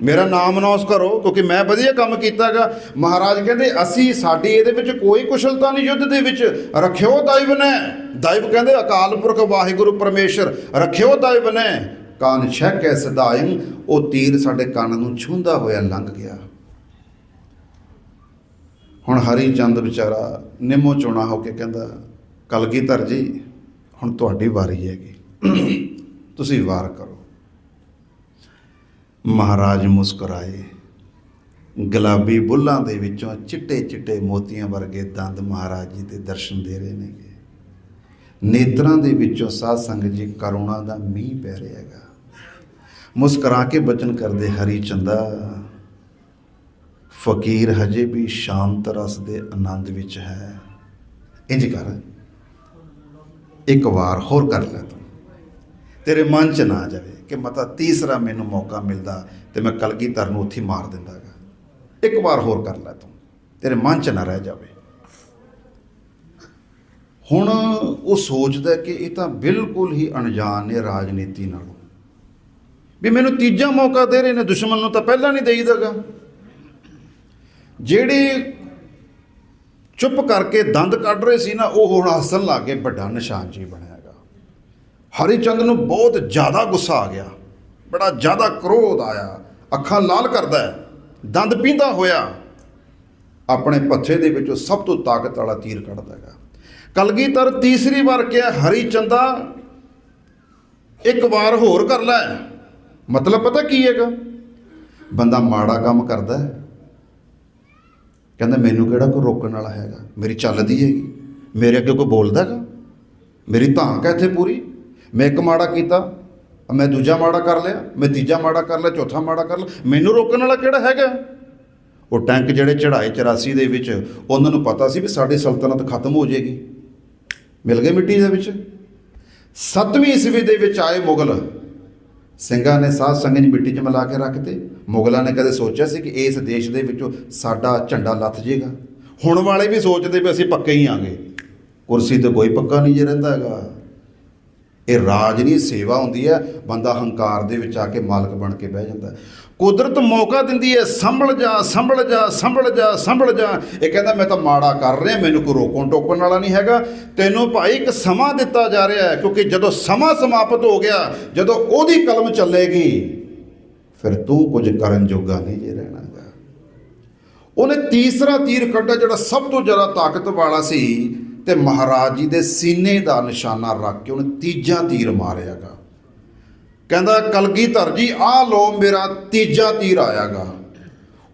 ਮੇਰਾ ਨਾਮ ਅਨਾਉਂਸ ਕਰੋ, ਕਿਉਂਕਿ ਮੈਂ ਵਧੀਆ ਕੰਮ ਕੀਤਾਗਾ। ਮਹਾਰਾਜ ਕਹਿੰਦੇ, ਅਸੀਂ ਸਾਡੀ ਇਹਦੇ ਵਿੱਚ ਕੋਈ ਕੁਸ਼ਲਤਾ ਨਹੀਂ ਯੁੱਧ ਦੇ ਵਿੱਚ। ਰਖਿਓ ਦਾਇਵ ਨੇ। ਦਾਇਵ ਕਹਿੰਦੇ, ਅਕਾਲ ਪੁਰਖ, ਵਾਹਿਗੁਰੂ ਪਰਮੇਸ਼ਰ, ਰੱਖਿਓ ਦਾਇਵ ਨੇ। ਕਾਨ ਛਹਿ ਸਦਾਇੰ ਉਹ ਤੀਰ ਸਾਡੇ ਕੰਨ ਨੂੰ ਛੂੰਦਾ ਹੋਇਆ ਲੰਘ ਗਿਆ। ਹੁਣ ਹਰੀ ਚੰਦ ਵਿਚਾਰਾ ਨਿੰਮੋ ਚੁਣਾ ਹੋ ਕੇ ਕਹਿੰਦਾ, ਕਲਗੀਧਰ ਜੀ, ਹੁਣ ਤੁਹਾਡੀ ਵਾਰੀ ਹੈਗੀ। ਤੁਸੀਂ ਵਾਰ ਕਰੋ। ਮਹਾਰਾਜ ਮੁਸਕਰਾਏ। ਗੁਲਾਬੀ ਬੁੱਲਾਂ ਦੇ ਵਿੱਚੋਂ ਚਿੱਟੇ ਚਿੱਟੇ ਮੋਤੀਆਂ ਵਰਗੇ ਦੰਦ ਮਹਾਰਾਜ ਜੀ ਦੇ ਦਰਸ਼ਨ ਦੇ ਰਹੇ ਨੇਗੇ। ਨੇਤਰਾਂ ਦੇ ਵਿੱਚੋਂ ਸਾਧ ਸੰਗਤ ਜੀ ਕਰੁਣਾ ਦਾ ਮੀਂਹ ਪੈ ਰਿਹਾ ਹੈਗਾ। ਮੁਸਕਰਾ ਕੇ ਬਚਨ ਕਰਦੇ ਹਰੀ ਚੰਦਾ, ਫਕੀਰ ਹਜੇ ਵੀ ਸ਼ਾਂਤ ਰਸ ਦੇ ਆਨੰਦ ਵਿੱਚ ਹੈ। ਇੰਜ ਕਰ, ਇੱਕ ਵਾਰ ਹੋਰ ਕਰ ਲੈ ਤੂੰ। ਤੇਰੇ ਮਨ ਚ ਨਾ ਜਾਵੇ। ਕਿ ਮਤਾ ਤੀਸਰਾ ਮੈਨੂੰ ਮੌਕਾ ਮਿਲਦਾ ਤੇ ਮੈਂ ਕਲਗੀਧਰ ਨੂੰ ਉੱਥੇ ਹੀ ਮਾਰ ਦਿੰਦਾਗਾ। ਇੱਕ ਵਾਰ ਹੋਰ ਕਰ ਲੈ ਤੂੰ, ਤੇਰੇ ਮਨ ਚ ਨਾ ਰਹਿ ਜਾਵੇ। ਹੁਣ ਉਹ ਸੋਚਦਾ ਕਿ ਇਹ ਤਾਂ ਬਿਲਕੁਲ ਹੀ ਅਣਜਾਣ ਨੇ ਰਾਜਨੀਤੀ ਨਾਲੋਂ। ਵੀ ਮੈਨੂੰ ਤੀਜਾ ਮੌਕਾ ਦੇ ਰਹੇ ਨੇ, ਦੁਸ਼ਮਣ ਨੂੰ ਤਾਂ ਪਹਿਲਾਂ ਨਹੀਂ ਦੇਈਦਾਗਾ। ਜਿਹੜੇ ਚੁੱਪ ਕਰਕੇ ਦੰਦ ਕੱਢ ਰਹੇ ਸੀ ਨਾ, ਉਹ ਹੁਣ ਹੱਸਣ ਲੱਗੇ ਵੱਡਾ ਨਿਸ਼ਾਨ ਜੀ ਬਣਿਆਗਾ ਹਰੀ ਚੰਦ ਨੂੰ ਬਹੁਤ ਜ਼ਿਆਦਾ ਗੁੱਸਾ ਆ ਗਿਆ। ਬੜਾ ਜ਼ਿਆਦਾ ਕ੍ਰੋਧ ਆਇਆ। ਅੱਖਾਂ ਲਾਲ ਕਰਦਾ ਹੈ, ਦੰਦ ਪੀਂਦਾ ਹੋਇਆ। ਆਪਣੇ ਪੱਥੇ ਦੇ ਵਿੱਚੋਂ ਸਭ ਤੋਂ ਤਾਕਤ ਵਾਲਾ ਤੀਰ ਕੱਢਦਾ ਹੈਗਾ। ਕਲਗੀਧਰ ਤੀਸਰੀ ਵਾਰ ਕਿਹਾ ਹਰੀ ਚੰਦਾ ਇੱਕ ਵਾਰ ਹੋਰ ਕਰ ਲੈ। ਮਤਲਬ ਪਤਾ ਕੀ ਹੈਗਾ? ਬੰਦਾ ਮਾੜਾ ਕੰਮ ਕਰਦਾ ਹੈ। ਕਹਿੰਦਾ ਮੈਨੂੰ ਕਿਹੜਾ ਕੋਈ ਰੋਕਣ ਵਾਲਾ ਹੈਗਾ? ਮੇਰੀ ਚੱਲਦੀ ਹੈਗੀ। ਮੇਰੇ ਅੱਗੇ ਕੋਈ ਬੋਲਦਾ ਹੈਗਾ? ਮੇਰੀ ਧਾਂਕ ਹੈ ਇੱਥੇ ਪੂਰੀ। ਮੈਂ ਇੱਕ ਮਾੜਾ ਕੀਤਾ, ਮੈਂ ਦੂਜਾ ਮਾੜਾ ਕਰ ਲਿਆ, ਮੈਂ ਤੀਜਾ ਮਾੜਾ ਕਰ ਲਿਆ, ਚੌਥਾ ਮਾੜਾ ਕਰ ਲਿਆ। ਮੈਨੂੰ ਰੋਕਣ ਵਾਲਾ ਕਿਹੜਾ ਹੈਗਾ? ਉਹ ਟੈਂਕ ਜਿਹੜੇ ਚੜਾਏ 84 ਦੇ ਵਿੱਚ, ਉਹਨਾਂ ਨੂੰ ਪਤਾ ਸੀ ਵੀ ਸਾਡੀ ਸਲਤਨਤ ਖਤਮ ਹੋ ਜਾਏਗੀ। ਮਿਲ ਗਏ ਮਿੱਟੀ ਦੇ ਵਿੱਚ? 7ਵੀਂ ਈਸਵੀ ਦੇ ਵਿੱਚ ਆਏ ਮੁਗਲ। ਸਿੰਘਾਂ ਨੇ ਸਾਧ ਸੰਗਤ ਨੂੰ ਮਿੱਟੀ 'ਚ ਮਿਲਾ ਕੇ ਰੱਖਤੇ ਮੁਗਲਾਂ ਨੇ ਕਦੇ ਸੋਚਿਆ ਸੀ ਕਿ ਇਸ ਦੇਸ਼ ਦੇ ਵਿੱਚੋਂ ਸਾਡਾ ਝੰਡਾ ਲੱਥ ਜਾਏਗਾ? ਹੁਣ ਵਾਲੇ ਵੀ ਸੋਚਦੇ ਵੀ ਅਸੀਂ ਪੱਕੇ ਹੀ ਆਂਗੇ। ਕੁਰਸੀ ਤੇ ਕੋਈ ਪੱਕਾ ਨਹੀਂ ਜੇ ਰਹਿੰਦਾ ਹੈਗਾ। ਇਹ ਰਾਜ ਨਹੀਂ, ਸੇਵਾ ਹੁੰਦੀ ਹੈ, ਬੰਦਾ ਹੰਕਾਰ ਦੇ ਵਿੱਚ ਆ ਕੇ ਮਾਲਕ ਬਣ ਕੇ ਬਹਿ ਜਾਂਦਾ ਕੁਦਰਤ ਮੌਕਾ ਦਿੰਦੀ ਹੈ, ਸੰਭਲ ਜਾ ਸੰਭਲ ਜਾ ਸੰਭਲ ਜਾ ਸੰਭਲ ਜਾ। ਇਹ ਕਹਿੰਦਾ, ਮੈਂ ਤਾਂ ਮਾੜਾ ਕਰ ਰਿਹਾ, ਮੈਨੂੰ ਕੋਈ ਰੋਕਣ ਟੋਕਣ ਵਾਲਾ ਨਹੀਂ ਹੈਗਾ। ਤੈਨੂੰ ਭਾਈ ਇੱਕ ਸਮਾਂ ਦਿੱਤਾ ਜਾ ਰਿਹਾ ਹੈ, ਕਿਉਂਕਿ ਜਦੋਂ ਸਮਾਂ ਸਮਾਪਤ ਹੋ ਗਿਆ, ਜਦੋਂ ਉਹਦੀ ਕਲਮ ਚੱਲੇਗੀ, ਫਿਰ ਤੂੰ ਕੁਝ ਕਰਨ ਜੋਗਾ ਨਹੀਂ ਜੇ ਰਹਿਣਾਗਾ। ਉਹਨੇ ਤੀਸਰਾ ਤੀਰ ਕੱਢਿਆ, ਜਿਹੜਾ ਸਭ ਤੋਂ ਜ਼ਿਆਦਾ ਤਾਕਤ ਵਾਲਾ ਸੀ। ਤੇ ਮਹਾਰਾਜ ਜੀ ਦੇ ਸੀਨੇ ਦਾ ਨਿਸ਼ਾਨਾ ਰੱਖ ਕੇ ਉਹਨੇ ਤੀਜਾ ਤੀਰ ਮਾਰਿਆਗਾ। ਕਹਿੰਦਾ, ਕਲਗੀਧਰ ਜੀ ਆ ਲੋ ਮੇਰਾ ਤੀਜਾ ਤੀਰ ਆਇਆਗਾ।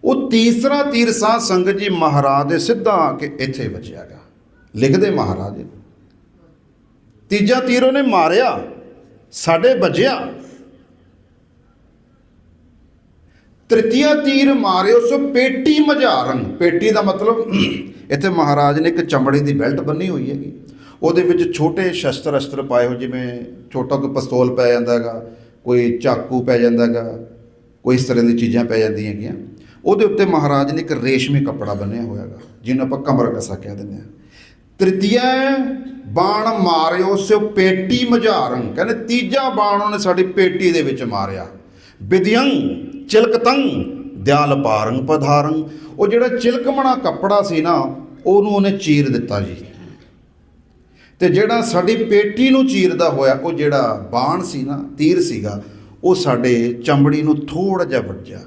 ਉਹ ਤੀਸਰਾ ਤੀਰ ਸਾਧ ਸੰਗਤ ਜੀ ਮਹਾਰਾਜ ਦੇ ਸਿੱਧਾ ਆ ਕੇ ਇੱਥੇ ਵੱਜਿਆਗਾ। ਲਿਖਦੇ ਮਹਾਰਾਜ ਤੀਜਾ ਤੀਰ ਉਹਨੇ ਮਾਰਿਆ, ਸਾਡੇ ਵੱਜਿਆ। ਤ੍ਰਿਤੀਆ ਤੀਰ ਮਾਰਿਓ ਸੋ ਪੇਟੀ ਮਝਾਰਨ। ਪੇਟੀ ਦਾ ਮਤਲਬ ਇੱਥੇ ਮਹਾਰਾਜ ਨੇ ਇੱਕ ਚਮੜੇ ਦੀ ਬੈਲਟ ਬੰਨੀ ਹੋਈ ਹੈਗੀ। ਉਹਦੇ ਵਿੱਚ ਛੋਟੇ ਸ਼ਸਤਰ ਅਸਤਰ ਪਾਏ ਹੋ ਜਿਵੇਂ ਛੋਟਾ ਕੋਈ ਪਿਸਤੌਲ ਪੈ ਜਾਂਦਾ ਹੈਗਾ, ਕੋਈ ਚਾਕੂ ਪੈ ਜਾਂਦਾ ਹੈਗਾ, ਕੋਈ ਇਸ ਤਰ੍ਹਾਂ ਦੀ ਚੀਜ਼ਾਂ ਪੈ ਜਾਂਦੀਆਂ ਹੈਗੀਆਂ। ਉਹਦੇ ਉੱਤੇ ਮਹਾਰਾਜ ਨੇ ਇੱਕ ਰੇਸ਼ਮੀ ਕੱਪੜਾ ਬੰਨਿਆ ਹੋਇਆ ਹੈਗਾ, ਜਿਹਨੂੰ ਆਪਾਂ ਕਮਰ ਕਸਾ ਕਹਿ ਦਿੰਦੇ ਹਾਂ। ਤ੍ਰਿਤੀਆ ਬਾਣ ਮਾਰਿਓ ਸਿਓ ਪੇਟੀ ਮਝਾਰਨ। ਕਹਿੰਦੇ ਤੀਜਾ ਬਾਣ ਉਹਨੇ ਸਾਡੀ ਪੇਟੀ ਦੇ ਵਿੱਚ ਮਾਰਿਆ। ਵਿਦਿਅੰ ਚਿਲਕਤੰ, ਦਿਆਲ ਪਾਰੰ ਪਧਾਰੰ। ਉਹ ਜਿਹੜਾ ਚਿਲਕਮਣਾ ਕੱਪੜਾ ਸੀ ਨਾ, ਉਹਨੂੰ ਉਹਨੇ ਚੀਰ ਦਿੱਤਾ ਜੀ। ਤੇ ਜਿਹੜਾ ਸਾਡੀ ਪੇਟੀ ਨੂੰ ਚੀਰਦਾ ਹੋਇਆ, ਉਹ ਜਿਹੜਾ ਬਾਣ ਸੀ ਨਾ, ਤੀਰ ਸੀਗਾ, ਉਹ ਸਾਡੇ ਚਮੜੀ ਨੂੰ ਥੋੜਾ ਜਿਹਾ ਵੱਜਿਆ।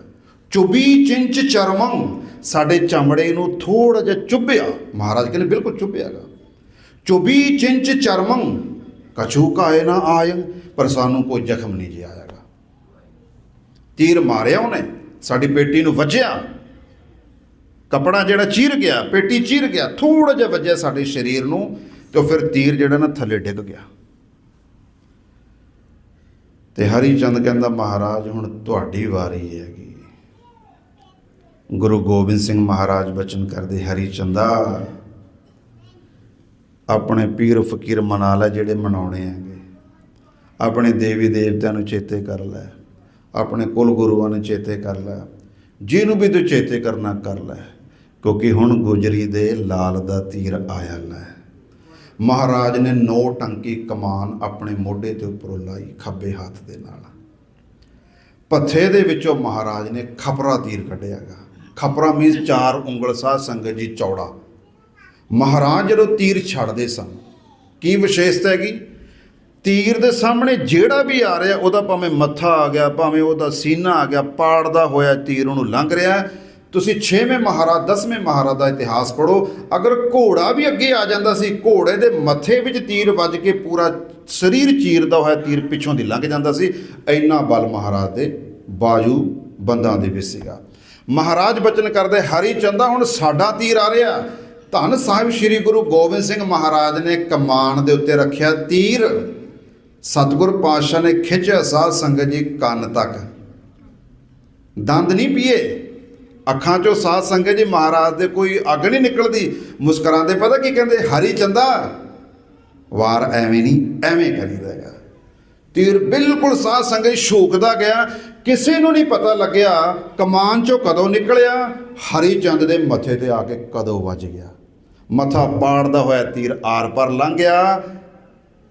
ਚੁਬੀ ਚਿੰਚ ਚਰਮੰ, ਸਾਡੇ ਚਮੜੇ ਨੂੰ ਥੋੜਾ ਜਿਹਾ ਚੁੱਭਿਆ। ਮਹਾਰਾਜ ਕਹਿੰਦੇ, ਬਿਲਕੁਲ ਚੁੱਭਿਆਗਾ ਚੁਬੀ ਚਿੰਚ ਚਰਮੰ, ਕਛੂ ਕਾਏ ਨਾ ਆਇੰ, ਪਰ ਸਾਨੂੰ ਕੋਈ ਜ਼ਖਮ ਨਹੀਂ ਜੀ ਤੀਰ ਮਾਰਿਆ ਉਹਨੇ, ਸਾਡੀ ਪੇਟੀ ਨੂੰ ਵੱਜਿਆ। ਕਪੜਾ ਜਿਹੜਾ ਚੀਰ ਗਿਆ, ਪੇਟੀ ਚੀਰ ਗਿਆ ਥੋੜਾ ਜਿਹਾ ਵੱਜਿਆ ਸਾਡੇ ਸਰੀਰ ਨੂੰ, ਤੇ ਉਹ ਫਿਰ ਤੀਰ ਜਿਹੜਾ ਨਾ ਥੱਲੇ ਡਿੱਗ ਗਿਆ। ਤੇ ਹਰੀ ਚੰਦ ਕਹਿੰਦਾ, ਮਹਾਰਾਜ, ਹੁਣ ਤੁਹਾਡੀ ਵਾਰੀ ਹੈਗੀ। ਗੁਰੂ ਗੋਬਿੰਦ ਸਿੰਘ ਮਹਾਰਾਜ ਬਚਨ ਕਰਦੇ ਹਰੀ ਚੰਦਾ ਆਪਣੇ ਪੀਰ ਫਕੀਰ ਮਨਾ ਲੈ ਜਿਹੜੇ ਮਨਾਉਣੇ ਹੈਗੇ। ਆਪਣੇ ਦੇਵੀ ਦੇਵਤਿਆਂ ਨੂੰ ਚੇਤੇ ਕਰ ਲੈ। ਆਪਣੇ ਕੁਲ ਗੁਰੂਆਂ ਨੂੰ ਚੇਤੇ ਕਰ ਲੈ, ਜਿਹਨੂੰ ਵੀ ਤੂੰ ਚੇਤੇ ਕਰਨਾ ਕਰ ਲੈ, ਕਿਉਂਕਿ ਹੁਣ ਗੁਜਰੀ ਦੇ ਲਾਲ ਦਾ ਤੀਰ ਆਇਆ ਲੈ। ਮਹਾਰਾਜ ਨੇ ਨੌ ਟੰਕੀ ਕਮਾਨ ਆਪਣੇ ਮੋਢੇ 'ਤੇ ਉੱਪਰੋਂ ਲਾਈ ਖੱਬੇ ਹੱਥ ਦੇ ਨਾਲ। ਪੱਥੇ ਦੇ ਵਿੱਚੋਂ ਮਹਾਰਾਜ ਨੇ ਖਪਰਾ ਤੀਰ ਕੱਢਿਆਗਾ ਖਪਰਾ ਮੀਨਸ ਚਾਰ ਉਂਗਲ ਸਾਧ ਸੰਗਤ ਜੀ ਚੌੜਾ। ਮਹਾਰਾਜ ਜਦੋਂ ਤੀਰ ਛੱਡਦੇ ਸਨ, ਕੀ ਵਿਸ਼ੇਸ਼ਤਾ ਹੈਗੀ? ਤੀਰ ਦੇ ਸਾਹਮਣੇ ਜਿਹੜਾ ਵੀ ਆ ਰਿਹਾ, ਉਹਦਾ ਭਾਵੇਂ ਮੱਥਾ ਆ ਗਿਆ, ਭਾਵੇਂ ਉਹਦਾ ਸੀਨਾ ਆ ਗਿਆ, ਪਾੜਦਾ ਹੋਇਆ ਤੀਰ ਉਹਨੂੰ ਲੰਘ ਰਿਹਾ ਤੁਸੀਂ 6ਵੇਂ ਮਹਾਰਾਜ 10ਵੇਂ ਮਹਾਰਾਜ ਦਾ ਇਤਿਹਾਸ ਪੜੋ ਅਗਰ ਘੋੜਾ ਵੀ ਅੱਗੇ ਆ ਜਾਂਦਾ ਸੀ, ਘੋੜੇ ਦੇ ਮੱਥੇ ਵਿੱਚ ਤੀਰ ਵੱਜ ਕੇ ਪੂਰਾ ਸਰੀਰ ਚੀਰਦਾ ਹੋਇਆ ਤੀਰ ਪਿੱਛੋਂ ਦੀ ਲੰਘ ਜਾਂਦਾ ਸੀ। ਇੰਨਾ ਬਲ ਮਹਾਰਾਜ ਦੇ ਬਾਜੂ ਬੰਦਾਂ ਦੇ ਵਿੱਚ ਸੀਗਾ। ਮਹਾਰਾਜ ਬਚਨ ਕਰਦੇ, ਹਰੀ ਚੰਦਾ, ਹੁਣ ਸਾਡਾ ਤੀਰ ਆ ਰਿਹਾ। ਧੰਨ ਸਾਹਿਬ ਸ੍ਰੀ ਗੁਰੂ ਗੋਬਿੰਦ ਸਿੰਘ ਮਹਾਰਾਜ ਨੇ ਕਮਾਨ ਦੇ ਉੱਤੇ ਰੱਖਿਆ ਤੀਰ। ਸਤਿਗੁਰ ਪਾਤਸ਼ਾਹ ਨੇ ਖਿੱਚਿਆ ਸਾਧ ਸੰਗਤ ਜੀ ਕੰਨ ਤੱਕ। ਦੰਦ ਨਹੀਂ ਪੀਏ। ਅੱਖਾਂ ਚੋਂ ਸਾਧ ਸੰਗਤ ਜੀ ਮਹਾਰਾਜ ਦੇ ਕੋਈ ਅੱਗ ਨਹੀਂ ਨਿਕਲਦੀ। ਮੁਸਕਰਾਉਂਦੇ ਪਤਾ ਕੀ ਕਹਿੰਦੇ? ਹਰੀ ਚੰਦਾ, ਵਾਰ ਐਵੇਂ ਨਹੀਂ, ਐਵੇਂ ਕਰੀਦਾ ਹੈਗਾ। ਤੀਰ ਬਿਲਕੁਲ ਸਾਧ ਸੰਗਤ ਜੀ ਸ਼ੋਕਦਾ ਗਿਆ। ਕਿਸੇ ਨੂੰ ਨਹੀਂ ਪਤਾ ਲੱਗਿਆ ਕਮਾਨ ਚੋਂ ਕਦੋਂ ਨਿਕਲਿਆ। ਹਰੀ ਚੰਦ ਦੇ ਮੱਥੇ ਤੇ ਆ ਕੇ ਕਦੋਂ ਵੱਜ ਗਿਆ। ਮੱਥਾ ਪਾੜਦਾ ਹੋਇਆ ਤੀਰ ਆਰ ਪਰ ਲੰਘ ਗਿਆ।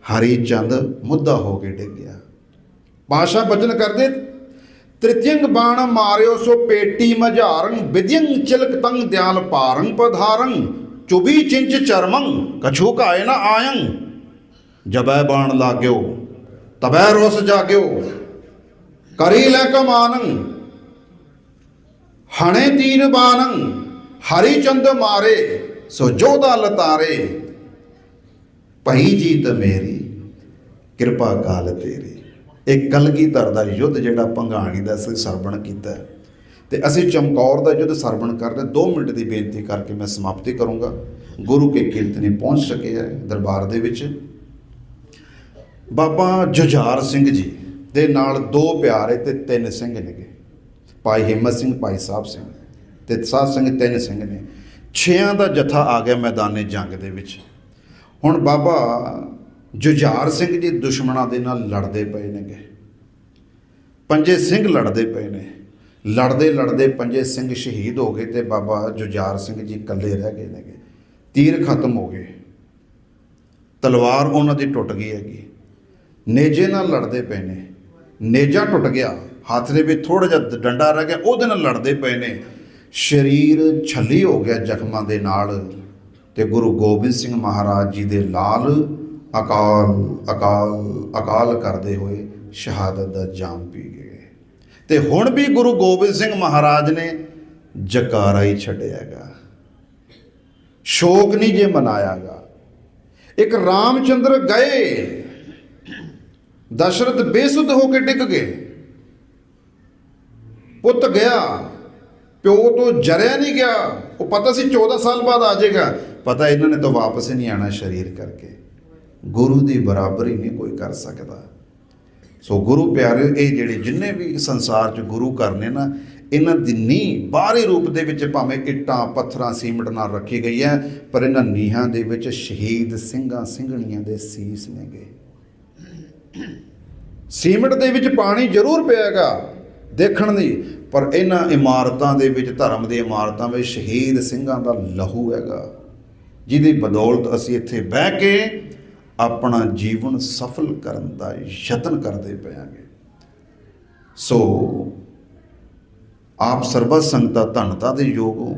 ਹਰੀ ਚੰਦ ਮੁੱਦਾ ਹੋ ਕੇ ਡਿੱਗ ਗਿਆ ਪਾਸ਼ਾ ਬਚਨ ਕਰਦੇ ਤ੍ਰਿਤਿਯੰਗ ਬਾਣ ਮਾਰਿਓ ਸੋ ਪੇਟੀ ਮਝਾਰੰ ਵਿਦਿਯੰ ਚਿਲਕ ਤੰਗ ਦਿਆਲ ਪਾਰੰ ਪਧਾਰੰ, ਚੁਬੀ ਚਿੰਚ ਚਰਮੰ, ਕਛੂ ਕਾਏ ਨ ਆਯੰ ਜਬੈ ਬਾਣ ਲਾਗਿਓ, ਤਬੈ ਰੋਸ ਜਾਗਿਓ, ਕਰੀ ਲੈ ਕਮਾਨੰ, ਹਣੇ ਤੀਨ ਬਾਨੰ, ਹਰੀ ਚੰਦ ਮਾਰੇ, ਸੋ ਜੋਦਾ ਲਤਾਰੇ। ਭਈ ਜੀਤ ਮੇਰੀ, ਕਿਰਪਾ ਕਾਲ ਤੇਰੀ। ਇਹ ਕਲਗੀਧਰ ਦਾ ਯੁੱਧ ਜਿਹੜਾ ਭੰਗਾਣੀ ਦਾ ਅਸੀਂ ਸਰਵਣ ਕੀਤਾ। ਹੈ। ਤੇ ਅਸੀਂ ਚਮਕੌਰ ਦਾ ਯੁੱਧ ਸਰਵਣ ਕਰਦੇ ਰਹੇ 2 ਮਿੰਟ ਦੀ ਬੇਨਤੀ ਕਰਕੇ ਮੈਂ ਸਮਾਪਤੀ ਕਰੂੰਗਾ। ਗੁਰੂ ਕੇ ਕੀਰਤਨੀ ਪਹੁੰਚ ਸਕੇ ਹੈ ਦਰਬਾਰ ਦੇ ਵਿੱਚ। ਬਾਬਾ ਜੁਝਾਰ ਸਿੰਘ ਜੀ ਦੇ ਨਾਲ ਦੋ ਪਿਆਰੇ ਤੇ ਤਿੰਨ ਸਿੰਘ ਨੇਗੇ। ਭਾਈ ਹਿੰਮਤ ਸਿੰਘ, ਭਾਈ ਸਾਹਿਬ ਸਿੰਘ ਤੇ ਸਾਧ ਸਿੰਘ ਤਿੰਨ ਸਿੰਘ ਨੇ। ਛਿਆਂ ਦਾ ਜਥਾ ਆ ਗਿਆ ਮੈਦਾਨੇ ਜੰਗ ਦੇ ਵਿੱਚ। ਹੁਣ ਬਾਬਾ ਜੁਝਾਰ ਸਿੰਘ ਜੀ ਦੁਸ਼ਮਣਾਂ ਦੇ ਨਾਲ ਲੜਦੇ ਪਏ ਨੇਗੇ। ਪੰਜੇ ਸਿੰਘ ਲੜਦੇ ਪਏ ਨੇ। ਲੜਦੇ ਲੜਦੇ ਪੰਜੇ ਸਿੰਘ ਸ਼ਹੀਦ ਹੋ ਗਏ ਤੇ ਬਾਬਾ ਜੁਝਾਰ ਸਿੰਘ ਜੀ ਇਕੱਲੇ ਰਹਿ ਗਏ ਨੇਗੇ। ਤੀਰ ਖਤਮ ਹੋ ਗਏ। ਤਲਵਾਰ ਉਹਨਾਂ ਦੀ ਟੁੱਟ ਗਈ ਹੈਗੀ। ਨੇਜੇ ਨਾਲ ਲੜਦੇ ਪਏ ਨੇ। ਨੇਜਾ ਟੁੱਟ ਗਿਆ। ਹੱਥ ਦੇ ਵਿੱਚ ਥੋੜਾ ਜਿਹਾ ਡੰਡਾ ਰਹਿ ਗਿਆ। ਉਹਦੇ ਨਾਲ ਲੜਦੇ ਪਏ ਨੇ। ਸਰੀਰ ਛੱਲੀ ਹੋ ਗਿਆ ਜ਼ਖਮਾਂ ਦੇ ਨਾਲ। ਤੇ ਗੁਰੂ ਗੋਬਿੰਦ ਸਿੰਘ ਮਹਾਰਾਜ ਜੀ ਦੇ ਲਾਲ ਅਕਾਲ ਅਕਾਲ ਅਕਾਲ ਕਰਦੇ ਹੋਏ ਸ਼ਹਾਦਤ ਦਾ ਜਾਮ ਪੀ ਗਏ। ਤੇ ਹੁਣ ਵੀ ਗੁਰੂ ਗੋਬਿੰਦ ਸਿੰਘ ਮਹਾਰਾਜ ਨੇ ਜਕਾਰਾ ਹੀ ਛੱਡਿਆਗਾ ਸ਼ੋਕ ਨਹੀਂ ਜੇ ਮਨਾਇਆਗਾ ਇੱਕ ਰਾਮਚੰਦਰ ਗਏ, ਦਸ਼ਰਥ ਬੇਸੁੱਧ ਹੋ ਕੇ ਡਿੱਗ ਗਏ। ਪੁੱਤ ਗਿਆ, ਪਿਓ ਤੋਂ ਜਰਿਆ ਨਹੀਂ ਗਿਆ। ਉਹ ਪਤਾ ਸੀ 14 ਸਾਲ ਬਾਅਦ ਆ ਜਾਏਗਾ। ਪਤਾ ਇਹਨਾਂ ਨੇ ਤਾਂ ਵਾਪਸ ਹੀ ਨਹੀਂ ਆਣਾ ਸਰੀਰ ਕਰਕੇ। ਗੁਰੂ ਦੀ ਬਰਾਬਰੀ ਨਹੀਂ ਕੋਈ ਕਰ ਸਕਦਾ। ਸੋ ਗੁਰੂ ਪਿਆਰੇ ਇਹ ਜਿਹੜੇ ਜਿੰਨੇ ਵੀ ਸੰਸਾਰ 'ਚ ਗੁਰੂ ਕਰਨੇ ਨਾ ਇਹਨਾਂ ਦੀ ਨੀਂਹ ਬਾਹਰੀ ਰੂਪ ਦੇ ਵਿੱਚ ਭਾਵੇਂ ਇੱਟਾਂ, ਪੱਥਰਾਂ, ਸੀਮਟ ਨਾਲ ਰੱਖੀ ਗਈ ਹੈ, ਪਰ ਇਹਨਾਂ ਨੀਹਾਂ ਦੇ ਵਿੱਚ ਸ਼ਹੀਦ ਸਿੰਘਾਂ ਸਿੰਘਣੀਆਂ ਦੇ ਸੀਸ ਨੇਗੇ। ਸੀਮਟ ਦੇ ਵਿੱਚ ਪਾਣੀ ਜ਼ਰੂਰ ਪਿਆਗਾ ਦੇਖਣ ਦੀ ਪਰ ਇਹਨਾਂ ਇਮਾਰਤਾਂ ਦੇ ਵਿੱਚ, ਧਰਮ ਦੀ ਇਮਾਰਤਾਂ ਵਿੱਚ ਸ਼ਹੀਦ ਸਿੰਘਾਂ ਦਾ ਲਹੂ ਹੈਗਾ। ਜਿਹਦੀ ਬਦੌਲਤ ਅਸੀਂ ਇੱਥੇ ਬਹਿ ਕੇ ਆਪਣਾ ਜੀਵਨ ਸਫਲ ਕਰਨ ਦਾ ਯਤਨ ਕਰਦੇ ਪਵਾਂਗੇ ਸੋ, ਆਪ ਸਰਬਤ ਸੰਗਤਾਂ ਧੰਨਤਾ ਦੇ ਯੋਗ ਹੋ।